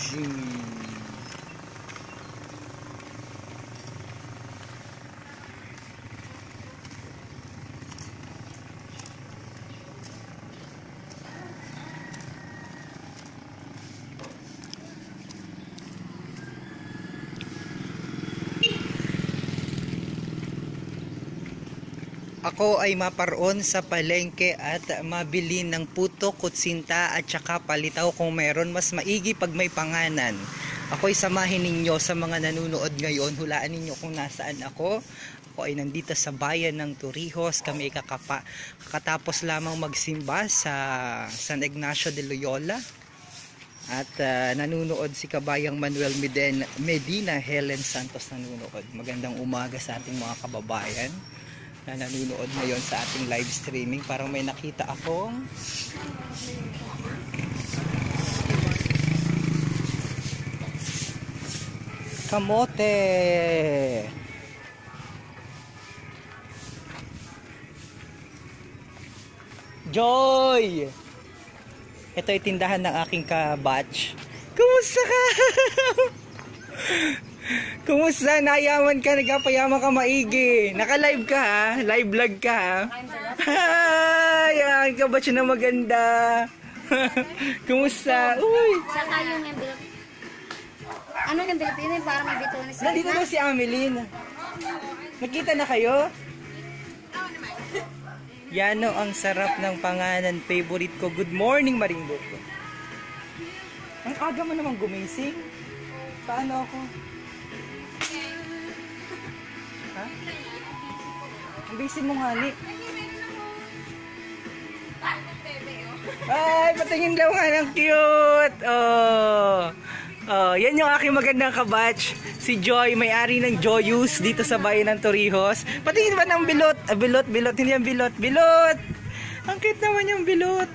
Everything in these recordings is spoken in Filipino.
Jeez. Ako ay maparoon sa palengke at mabili ng puto, kutsinta at saka palitaw kung meron. Mas maigi pag may panganan. Ako'y samahin ninyo sa mga nanonood ngayon. Hulaan ninyo kung nasaan ako. Ako ay nandito sa bayan ng Torrijos. Kami ay kakapa, kakatapos lamang magsimba sa San Ignacio de Loyola. At ah, nanonood si Kabayang Manuel Medina, Medina Helen Santos nanonood. Magandang umaga sa ating mga kababayan na nanonood ngayon sa ating live streaming. Parang may nakita akong kamote. Joy! Ito ay tindahan ng aking ka-batch. Kumusta ka? Kumusta? Nayaman ka, nagpapayaman ka maigi. Naka-live ka ha? Live vlog ka ha? Hi! Ang ka-batch na maganda. Kumusta? Uy! Saka yung envelope. Ano yung envelope yun? Parang may bitonis Nandito na si Ameline. Nakita na kayo? Yano ang sarap ng panganan favorite ko. Good morning, Maringgo. Ang aga mo naman gumising. Paano ako? Ha? Ang busy mo nga, ni. Ay, patingin daw nga ng cute. Oh. Oh, yan yung aking magandang kabatch. Si Joy, may-ari ng Joyus dito sa bayan ng Torrijos. Patingin ba ng bilot? Ah, bilot, bilot. Hindi yan bilot. Bilot! Ang cute naman yung bilot.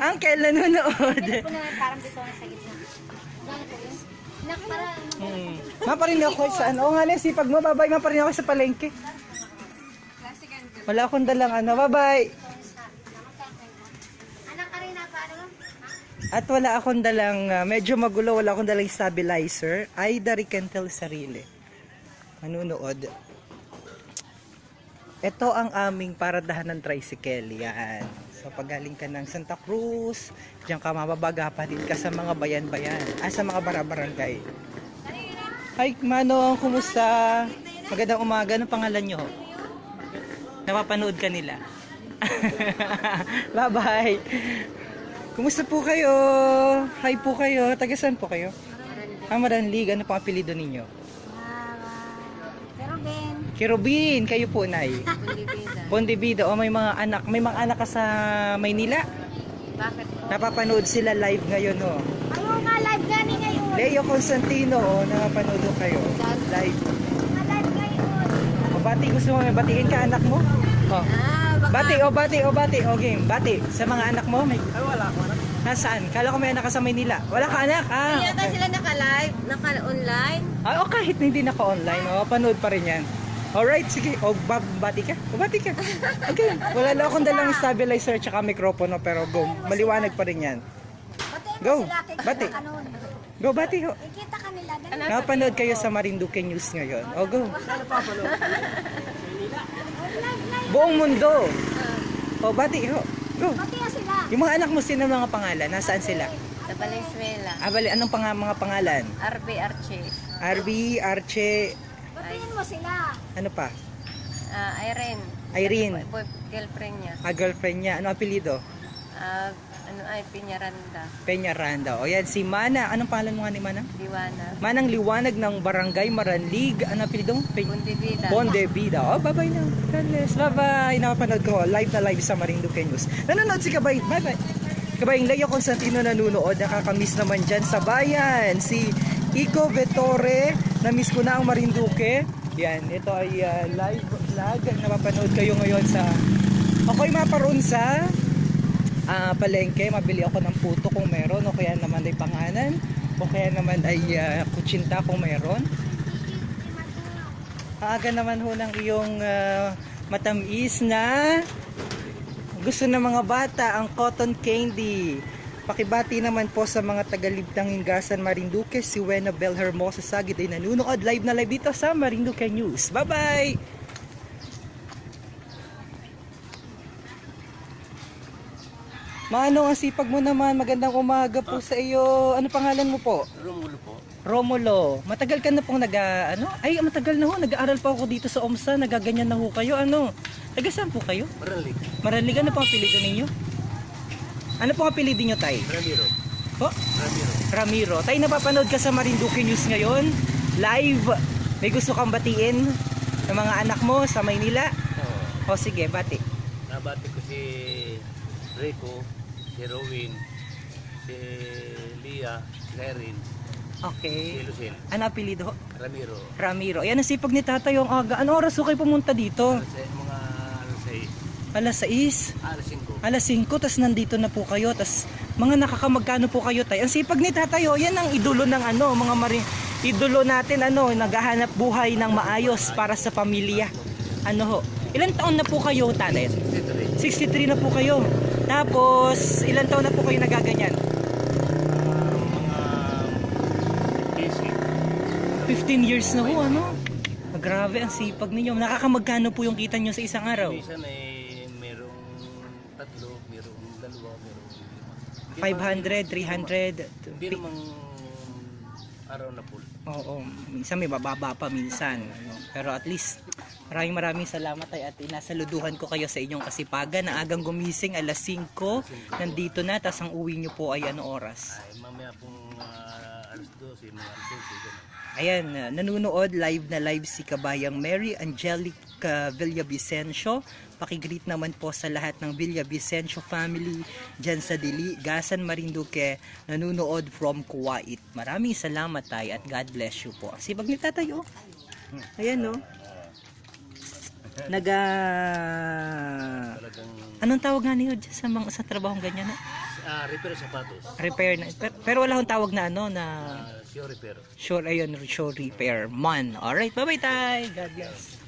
Uncle, nanonood. Envelope ko naman parang bitonis sa gitna. Yan po Nak, para Hmm. Maparin ako sa ano. Oo nga, Nessie, pag mababay, maparin ako sa palengke. Wala akong dalang ano. Bye-bye. Paano? At wala akong dalang, ah, medyo magulo, wala akong dalang stabilizer. Aida Ricantel Sarili. Manunood. Ito ang aming paradahan ng tricycle. Yan. So pag galing ka ng Santa Cruz, diyan ka mababaga pa din ka sa mga bayan-bayan. Ah, sa mga barabarangay. Hi, Manong. Kumusta? Magandang umaga. Anong pangalan nyo? Napapanood ka nila. Bye-bye. Kumusta po kayo? Hi po kayo. Taga saan po kayo? Ah, Maranlig. Ano pang apelido ninyo? Kirubin. Kayo po, Nay. Bondibida. O may mga anak. May mga anak ka sa Maynila. Bakit po? Napapanood sila live ngayon, no? Ano nga live gani ngayon? Leo Constantino, oh, napapanood kayo. Live. Live ngayon. O, bati. Gusto mo may batiin ka anak mo? Oh. Ah, Bati, o bati, o bati. O game, bati. Sa mga anak mo, may... Ay, wala ko anak. Nasaan? Kala ko may anak ka sa Maynila. Wala ka anak? Ah, Yata okay. sila naka-live, naka-online. Ah, o kahit hindi naka-online, o, panood pa rin yan. Alright, sige. O, bab bati ka? O, bati ka. Okay. Wala lang akong dalang stabilizer tsaka mikropono, pero go. Maliwanag pa rin yan. Go. Bati. Go, bati ho. Ikita ka nila. Dali. Napanood kayo sa Marinduque News ngayon. O, go. Buong mundo. O, bati ho. Go. Yung mga anak mo, sino ang mga pangalan? Nasaan sila? Sa Valenzuela, Ah, bali, anong pang mga pangalan? RB Archie, RB, Arche, Batiin mo sila. ano pa? ah, Irene, Irene. boy, girlfriend niya, Ah, girlfriend niya. Ano apelido? ah, ano ay, Piñaranda, Peña Randa. O yan, si Mana. Anong pangalan mo nga ni Mana? Diwana, Manang Liwanag ng Barangay Maranlig. Ano apelido? Pe- Bundibida, Bonde Vida. Oh, bye-bye na. God bless. Bye-bye. Napapanood ko. Live na live sa Marinduque News. Nanonood si Kabay. Bye-bye. Kabayang Leo Constantino nanonood. Nakakamiss naman dyan sa bayan. Si Iko Vettore. Namiss ko na ang Marinduque. Yan. Ito ay ah, live vlog. Napapanood kayo ngayon sa... Ako'y maparoon sa ah, palengke. Mabili ako ng puto kung meron. O kaya naman ay panganan. O kaya naman ay ah, kutsinta kung meron. Aaga naman ho ng iyong ah, matamis na gusto ng mga bata ang cotton candy. Pakibati naman po sa mga tagalibdang Ingasan Marinduque, si Wena Bel Hermosa Sagit ay nanunood live na live dito sa Marinduque News. Bye-bye! Manong, ang sipag mo naman. Magandang umaga po sa iyo. Ano pangalan mo po? Romulo po. Romulo. Matagal ka na pong nag ano? Ay, matagal na ho. Nag-aaral pa ako dito sa OMSA. Nagaganyan na ho kayo. Ano? Taga saan po kayo? Maralik. Maraligan na po ang apelido ninyo? Ano po ang apelido nyo, Tay? Ramiro. Po? Ramiro. Ramiro. Tay, napapanood ka sa Marinduque News ngayon? Live. May gusto kang batiin ng mga anak mo sa Maynila? Oo. O sige, bati. Nabati ko si Rico, si Rowin, si Lia, si Erin, si Okay. Lucille, Ano apelido? Ramiro. Ramiro. Ayan ang sipag ni tatay yung aga. Ano oras ho kayo pumunta dito? Alas 6. alas 5. Alas 5, tas nandito na po kayo. Tas mga nakakamagkano po kayo tay? Ang sipag ni tatay, oh, yan ang idolo ng ano, mga maring idolo natin ano, naghahanap buhay ng maayos para sa pamilya. Ano ho? Ilan taon na po kayo, tatay? 63 na po kayo. Tapos, ilan taon na po kayo nagaganyan? mga busy. 15 years na ho, ano? Grabe ang sipag ninyo. Nakakamagkano po yung kita nyo sa isang araw? Minsan merong tatlo, merong dalawa, merong lima. 500, 300, Hindi namang araw na full. Oo, minsan may bababa pa minsan. Ano. Pero at least, maraming maraming salamat ay at inasaluduhan ko kayo sa inyong kasipagan na agang gumising alas 5, nandito na, tas ang uwi nyo po ay ano oras. Ay mamaya pong ah, alas 12, mga alas 12. Ayan, uh, nanunood live na live si Kabayang Mary Angelica Villavicencio. Pakigreet naman po sa lahat ng Villavicencio family dyan sa Dili, Gasan Marinduque, nanunood from Kuwait. Maraming salamat tay at God bless you po. Sibag ni tatay oh. Ayan no. Naga... Talagang Anong tawag nga niyo sa, mga, sa trabahong ganyan? No? ah, repair sapatos. Repair na. Pero, pero wala akong tawag na ano na Ah, sure repair. Sure, ayun, sure repair man. Alright, bye-bye tay. God bless.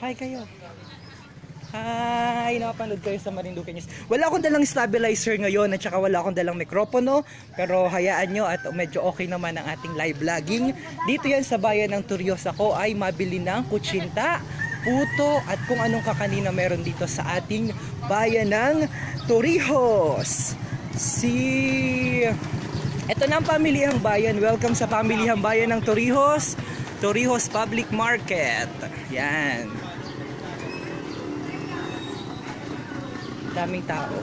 Hi kayo. Hi, nakapanood kayo sa Marinduque News. Wala akong dalang stabilizer ngayon at saka wala akong dalang mikropono. Pero hayaan nyo at medyo okay naman ang ating live vlogging. Dito yan sa bayan ng Turios ako ay mabili ng kutsinta, puto at kung anong kakanina meron dito sa ating bayan ng Torrijos. Si ito na ang Pamilihang Bayan. Welcome sa Pamilihang Bayan ng Torrijos. Torrijos Public Market. Yan. Daming tao.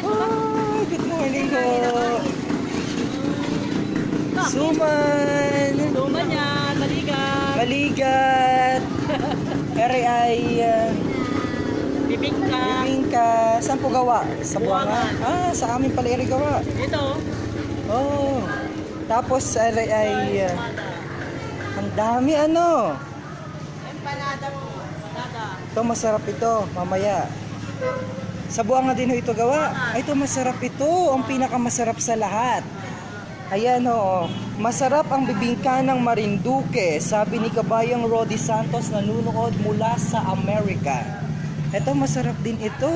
Oh, good morning ho. Suman. Niya, taligan, Baligat. Ere ay uh, bibingka. Bingka. Saan po gawa? Sa Buangan? Ah, sa amin pala gawa. Ito, Oh. Tapos ere ay uh, ang dami ano. empanada po. Ito masarap ito, mamaya. Sa buwanga din ho ito gawa. Ay, ito masarap ito. Ang pinakamasarap sa lahat. Ayan o. Masarap ang bibingka ng Marinduque. Sabi ni Kabayang Rodi Santos nanunood mula sa Amerika. Ito masarap din ito.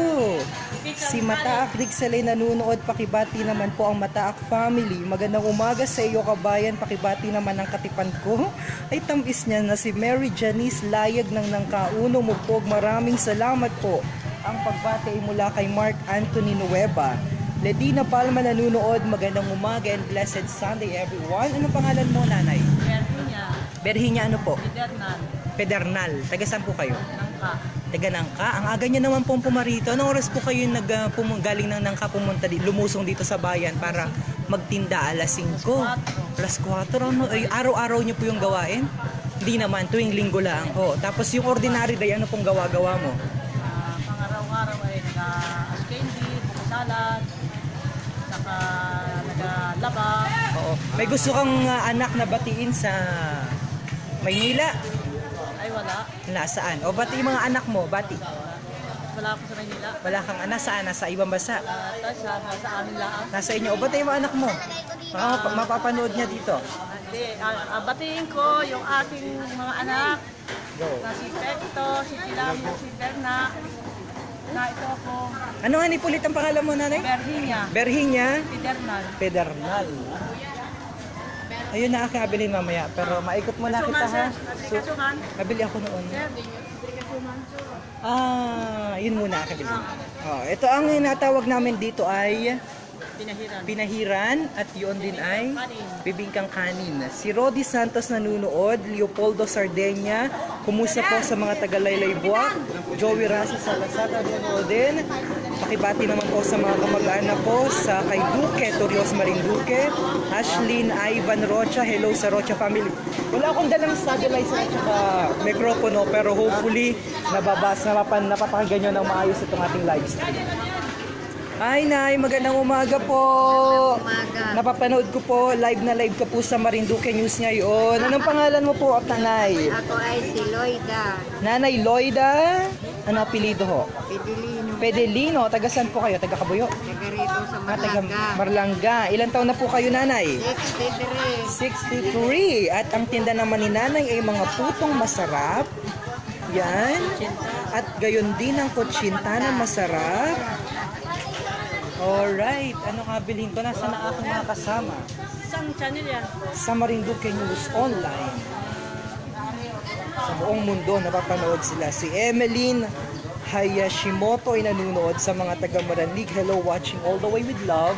Si Mataak Rixelay nanunood. Pakibati naman po ang Mataak family. Magandang umaga sa iyo kabayan. Pakibati naman ang katipan ko. Ay tamis niya na si Mary Janice Layag ng Nangkauno Mugpog. Maraming salamat po. Ang pagbati ay mula kay Mark Anthony Nueva. Ledina Palma nanunood. Magandang umaga and blessed Sunday everyone. Anong pangalan mo, nanay? Berhinya, Berhinya ano po? Bidernal, Pedernal. Taga saan po kayo? Taga Nangka. Ang aga niya naman pong pumarito. Anong oras po kayo nag, uh, pum- galing ng Nangka pumunta di, lumusong dito sa bayan para magtinda alas 5? Alas 4. Ano? Ay, araw-araw niyo po yung gawain? Hindi naman, tuwing linggo lang. Oh, tapos yung ordinary day, ano pong gawa-gawa mo? Ah, pangaraw-araw ay nag-ice candy, salad, saka nag-laba. Oo. May gusto kang uh, anak na batiin sa Maynila? Wala. Nasaan? O bati yung mga anak mo, bati. Wala ako sa Manila. Wala kang anak, saan? Nasa ibang bansa? Ah, Tapos sa, sa amin lang. Nasa inyo. O bati yung mga anak mo. Baka mapa- mapapanood niya dito. Hindi, ah, ah, batiin ko yung ating mga anak Go. Na si Tecto, si Tilam, si Berna. Na ito ako, Ano nga ni Pulit ang pangalan mo, nanay? Berhinya, Berhinya Pidernal. Pedernal. Ayun na aking abilin mamaya. Pero maikot muna kita ha. So, nabili ako noon. Ah, yun muna aking bilhin. Oh, ito ang natawag namin dito ay Pinahiran. pinahiran at yun din ay bibingkang kanin. Si Rodi Santos nanunood, Leopoldo Sardenya, kumusta po sa mga taga-Laylay Buwak, Joey Rasi Salazar din. Pakibati naman po sa mga kamag-anak ko sa kay Duque, Torios Marinduque, Ashlyn Ivan Rocha, hello sa Rocha family. Wala akong dalang stabilizer at saka mikropono pero hopefully nababas, napapan, napapakinggan nyo ng maayos itong ating live stream. Ay, Nay, magandang umaga po. Umaga. Napapanood ko po, live na live ka po sa Marinduque News ngayon. Anong pangalan mo po, Tanay? Ako ay si Loida Nanay Loida? Ano apelido ho? Pidilino. Pedelino, taga saan po kayo? Taga Kabuyo? Taga rito sa Ah, taga Malaga. Marlanga. Ilan taon na po kayo, Nanay? 63. 63. At ang tinda naman ni Nanay ay mga putong masarap. Yan. At gayon din ang kutsinta na masarap. Alright. Ano nga bilhin ko? Nasa na aking mga kasama? Isang channel yan. sa Marinduque News Online. Sa buong mundo, napapanood sila. Si Emeline Hayashimoto ay nanonood sa mga taga Maranlig. Hello, watching all the way with love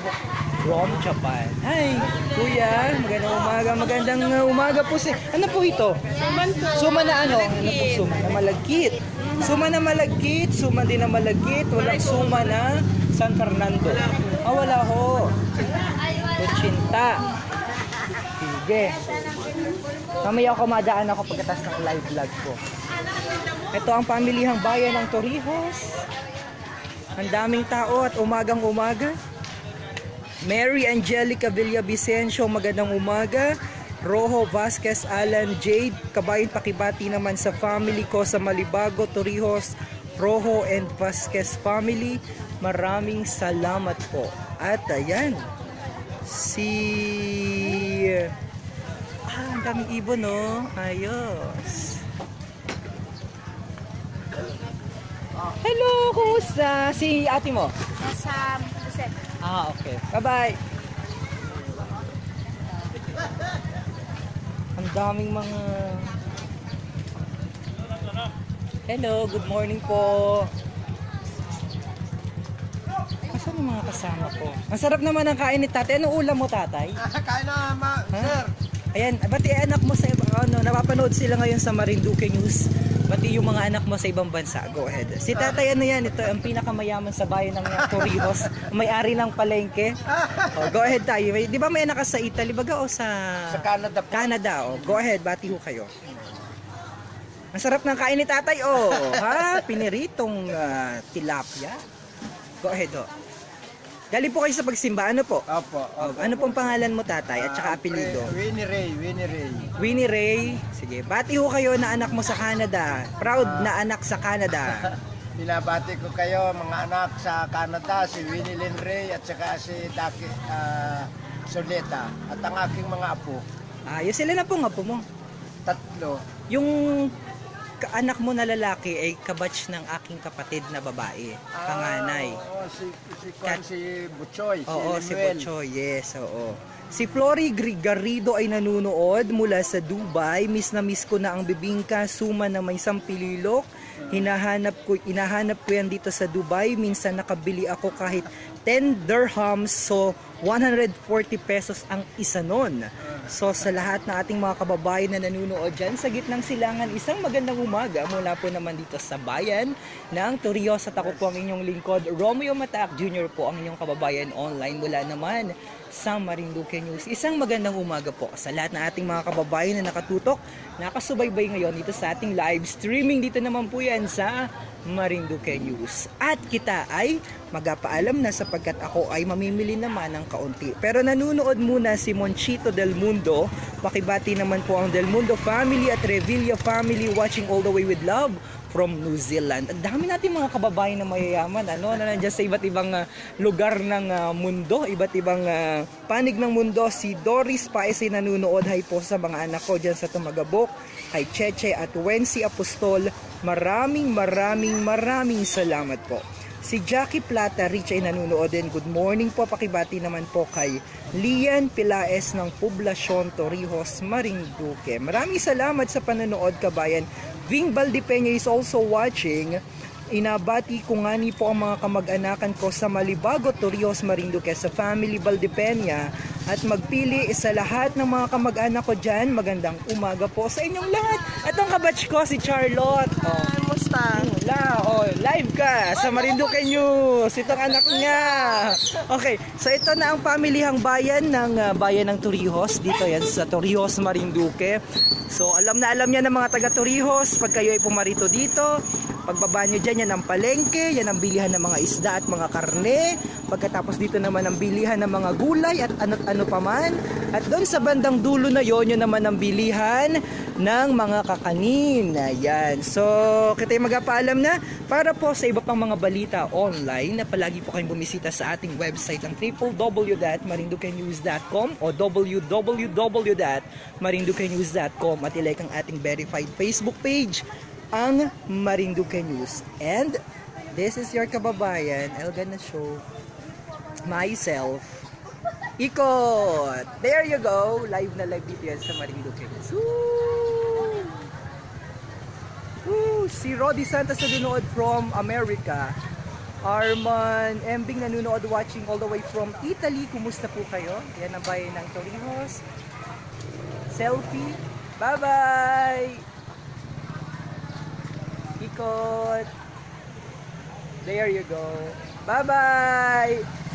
from Japan. Hi, kuya. Magandang umaga. Magandang uh, umaga po si... Ano po ito? Suman po. Suma na ano? Ano po suma? Na malagkit. Suma na malagkit. Suma din na malagkit. Walang suma na San Fernando. Ah, wala ho. Kutsinta. Sige. Mamaya ako madaan ako pagkatas ng live vlog ko. Ito ang pamilihang bayan ng Torrijos. Ang daming tao at umagang umaga. Mary Angelica Villavicencio, magandang umaga. Rojo Vasquez, Alan Jade, kabayan pakibati naman sa family ko sa Malibago, Torrijos, Rojo and Vasquez family. Maraming salamat po. At ayan, si... Ah, ang daming ibon, no? Ayos. Hello, kumusta? Si ate mo? Nasa Jose. Ah, okay. Bye-bye. Ang daming mga... Hello, good morning po. Asan yung mga kasama ko? Ang sarap naman ang kain ni tatay. Anong ulam mo, tatay? Kain na, ma, Ha? sir. Ayan, bati anak mo sa ano, napapanood sila ngayon sa Marinduque News. Bati yung mga anak mo sa ibang bansa. Go ahead. Si tatay ano yan, ito ang pinakamayaman sa bayan ng Torrijos. May-ari ng palengke. Oh, go ahead tayo. May- Di ba may anak ka sa Italy baga o sa... Sa Canada po. Canada, oh. Go ahead, bati ho kayo. Ang sarap ng kain ni tatay, oh. Ha? Piniritong ah, tilapia. Go ahead, oh. Galing po kayo sa pagsimba. Ano po? Opo. Oh, ano pong pangalan mo, tatay? At saka apelido? Winnie Ray, Winnie Ray. Winnie Ray. Sige, bati ho kayo na anak mo sa Canada. Proud na anak sa Canada. Binabati ko kayo, mga anak sa Canada, si Winnie Lynn Ray at saka si Daki ah, Soleta. At ang aking mga apo, Ayos sila na po nga po mo. tatlo. Yung anak mo na lalaki ay kabatch ng aking kapatid na babae, panganay. Ah, oo, si, si, Kwan, Kat- si Butchoy, Oo, si si Lemuel. Pocho, yes, oo. Si Flory Garrido ay nanunood mula sa Dubai. Miss na miss ko na ang bibingka, suma na may sampililok. Hinahanap ko, inahanap ko yan dito sa Dubai. Minsan nakabili ako kahit 10 dirhams, so 140 pesos ang isa nun. So sa lahat ng ating mga kababayan na nanunood dyan sa gitnang silangan, isang magandang umaga mula po naman dito sa bayan ng Torrijos at ako po ang inyong lingkod, Romeo Mataak Jr. po ang inyong kababayan online mula naman sa Marinduque News. Isang magandang umaga po sa lahat ng ating mga kababayan na nakatutok, nakasubaybay ngayon dito sa ating live streaming. Dito naman po yan sa Marinduque News. At kita ay magpaalam na sapagkat ako ay mamimili naman ng kaunti. Pero nanunood muna si Monchito Del Mundo. Pakibati naman po ang Del Mundo family at Revilla family watching all the way with love from New Zealand. Ang dami natin mga kababayan na mayayaman, ano, na nandiyan sa iba't ibang ah, lugar ng ah, mundo, iba't ibang ah, panig ng mundo. Si Doris Paes ay nanunood. Hi po sa mga anak ko dyan sa Tumagabok, kay Cheche at Wency Apostol. Maraming maraming maraming salamat po. Si Jackie Plata Rich ay nanunood din. Good morning po. Pakibati naman po kay Lian Pilaes ng Poblasyon Torrijos, Marinduque. Maraming salamat sa panonood kabayan. Ving Valdipeña is also watching. Inabati ko nga ni po ang mga kamag-anakan ko sa Malibago, Torrijos, Marinduque sa Family Valdipeña at magpili sa lahat ng mga kamag-anak ko dyan. Magandang umaga po sa inyong lahat. At ang kabatch ko si Charlotte. Oh. Musta? Wala, oh, live ka sa Marinduque News. Itong anak niya. Okay, so ito na ang pamilihang bayan ng ah, bayan ng Torrijos. Dito yan sa Torrijos, Marinduque. So alam na alam niya ng mga taga Torrijos pag kayo ay pumarito dito. Pagbaba nyo dyan, yan ang palengke, yan ang bilihan ng mga isda at mga karne. Pagkatapos dito naman ang bilihan ng mga gulay at ano't ano pa man. At doon sa bandang dulo na yon, yun naman ang bilihan ng mga kakanin. Ayan. So, kita yung magpaalam na para po sa iba pang mga balita online na palagi po kayong bumisita sa ating website ang www.marinduquenews.com o www.marinduquenews.com at ilike ang ating verified Facebook page ang Marinduque News. And this is your kababayan, Elga na show myself. Ikot! There you go! Live na live dito yan sa Marinduque. Woo! Woo! Si Roddy Santos nanonood from America. Arman Embing nanonood watching all the way from Italy. Kumusta po kayo? Yan ang bayan ng Torrijos. Selfie. Bye-bye! Ikot. There you go. Bye-bye!